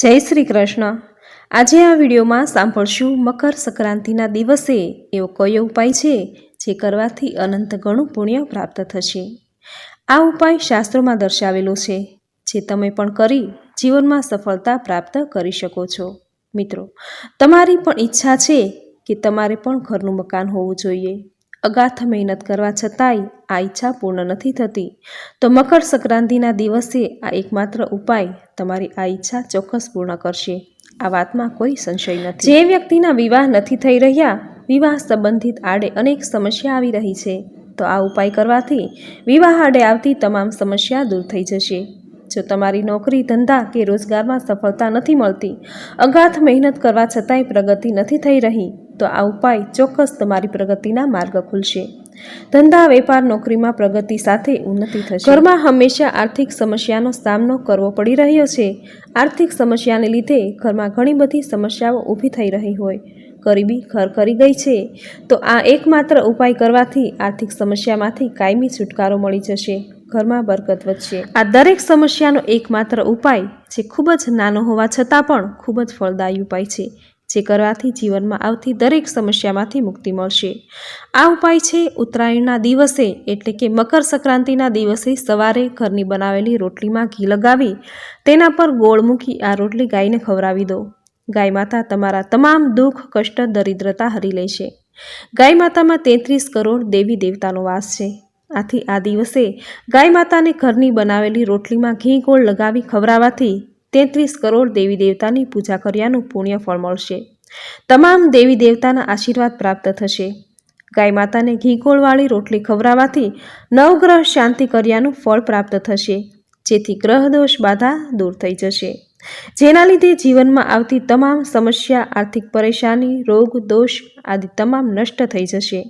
જય શ્રી કૃષ્ણ. આજે આ વિડીયોમાં સાંભળશું મકર સંક્રાંતિના દિવસે એવો કયો ઉપાય છે જે કરવાથી અનંત ગણું પુણ્ય પ્રાપ્ત થશે? આ ઉપાય શાસ્ત્રોમાં દર્શાવેલો છે, જે તમે પણ કરી જીવનમાં સફળતા પ્રાપ્ત કરી શકો છો. મિત્રો, તમારી પણ ઈચ્છા છે કે તમારે પણ ઘરનું મકાન હોવું જોઈએ. અગાથ મહેનત કરવા છતાંય આ ઈચ્છા પૂર્ણ નથી થતી. તો મકર સંક્રાંતિના દિવસે આ એકમાત્ર ઉપાય તમારી આ ઈચ્છા ચોક્કસ પૂર્ણ કરશે. આ વાતમાં કોઈ સંશય નથી. જે વ્યક્તિના વિવાહ નથી થઈ રહ્યા, વિવાહ સંબંધિત આડે અનેક સમસ્યા આવી રહી છે. તો આ ઉપાય કરવાથી વિવાહ આડે આવતી તમામ સમસ્યા દૂર થઈ જશે. જો તમારી નોકરી, ધંધા કે રોજગારમાં સફળતા નથી મળતી અગાધ મહેનત કરવા છતાંય પ્રગતિ નથી થઈ રહી તો આ ઉપાય ચોક્કસ તમારી પ્રગતિના માર્ગ ખુલશે. ધંધા, વેપાર, નોકરીમાં પ્રગતિ સાથે ઉન્નતિ થશે. ઘરમાં હંમેશા આર્થિક સમસ્યાનો સામનો કરવો પડી રહ્યો છે. આર્થિક સમસ્યાને લીધે ઘરમાં ઘણી બધી સમસ્યાઓ ઊભી થઈ રહી હોય. ગરીબી ઘર કરી ગઈ છે. તો આ એકમાત્ર ઉપાય કરવાથી આર્થિક સમસ્યામાંથી કાયમી છુટકારો મળી જશે. ઘરમાં બરકત વધશે. આ દરેક સમસ્યાનો એકમાત્ર ઉપાય, જે ખૂબ જ નાનો હોવા છતાં પણ ખૂબ જ ફળદાયી ઉપાય છે. જે કરવાથી જીવનમાં આવતી દરેક સમસ્યામાંથી મુક્તિ મળશે. આ ઉપાય છે ઉત્તરાયણના દિવસે, એટલે કે મકર સંક્રાંતિના દિવસે સવારે ઘરની બનાવેલી રોટલીમાં ઘી લગાવી, તેના પર ગોળ મૂકી આ રોટલી ગાયને ખવડાવી દો. ગાય માતા તમારા તમામ દુઃખ, કષ્ટ, દરિદ્રતા હરી લેશે ગાય માતામાં તેત્રીસ કરોડ દેવી દેવતાનો વાસ છે. આથી આ દિવસે ગાય માતાને ઘરની બનાવેલી રોટલીમાં ઘી ગોળ લગાવી ખવડાવવાથી તેત્રીસ કરોડ દેવી દેવતાની પૂજા કર્યાનું પુણ્ય ફળ મળશે. તમામ દેવી દેવતાના આશીર્વાદ પ્રાપ્ત થશે. ગાય માતાને ઘી ગોળવાળી રોટલી ખવડાવવાથી નવગ્રહ શાંતિ કર્યાનું ફળ પ્રાપ્ત થશે. જેથી ગ્રહ દોષ બાધા દૂર થઈ જશે. જેના લીધે જીવનમાં આવતી તમામ સમસ્યા, આર્થિક પરેશાની, રોગ દોષ આદિ તમામ નષ્ટ થઈ જશે.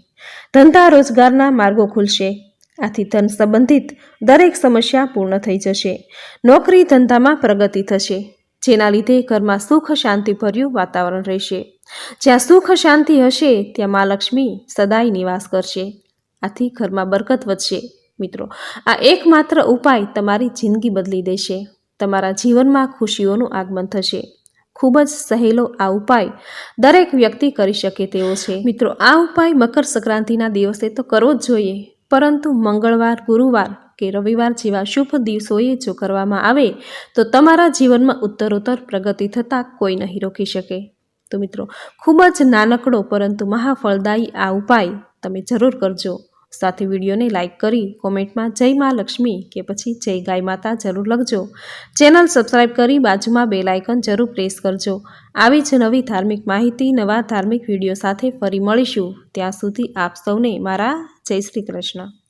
ધંધા રોજગારના માર્ગો ખુલશે. આથી ધન સંબંધિત દરેક સમસ્યા પૂર્ણ થઈ જશે. નોકરી ધંધામાં પ્રગતિ થશે, જેના લીધે ઘરમાં સુખ શાંતિભર્યું વાતાવરણ રહેશે. જ્યાં સુખ શાંતિ હશે, ત્યાં મા લક્ષ્મી સદાય નિવાસ કરશે. આથી ઘરમાં બરકત વધશે. મિત્રો, આ એકમાત્ર ઉપાય તમારી જિંદગી બદલી દેશે. તમારા જીવનમાં ખુશીઓનું આગમન થશે. ખૂબ જ સહેલો આ ઉપાય દરેક વ્યક્તિ કરી શકે તેવો છે. મિત્રો, આ ઉપાય મકર સંક્રાંતિના દિવસે તો કરવો જ જોઈએ. પરંતુ મંગળવાર, ગુરુવાર કે રવિવાર જેવા શુભ દિવસોએ જો કરવામાં આવે, તો તમારા જીવનમાં ઉત્તરોત્તર પ્રગતિ થતાં કોઈ નહીં રોકી શકે. તો મિત્રો, ખૂબ જ નાનકડો પરંતુ મહાફળદાયી આ ઉપાય તમે જરૂર કરજો. સાથે વિડીયોને લાઇક કરી કોમેન્ટમાં જય મા લક્ષ્મી કે પછી જય ગાય માતા જરૂર લખજો. ચેનલ સબસ્ક્રાઈબ કરી બાજુમાં બે લાઇકન જરૂર પ્રેસ કરજો. આવી જ નવી ધાર્મિક માહિતી, નવા ધાર્મિક વીડિયો સાથે ફરી મળીશું. ત્યાં સુધી આપ સૌને મારા જય શ્રી કૃષ્ણ.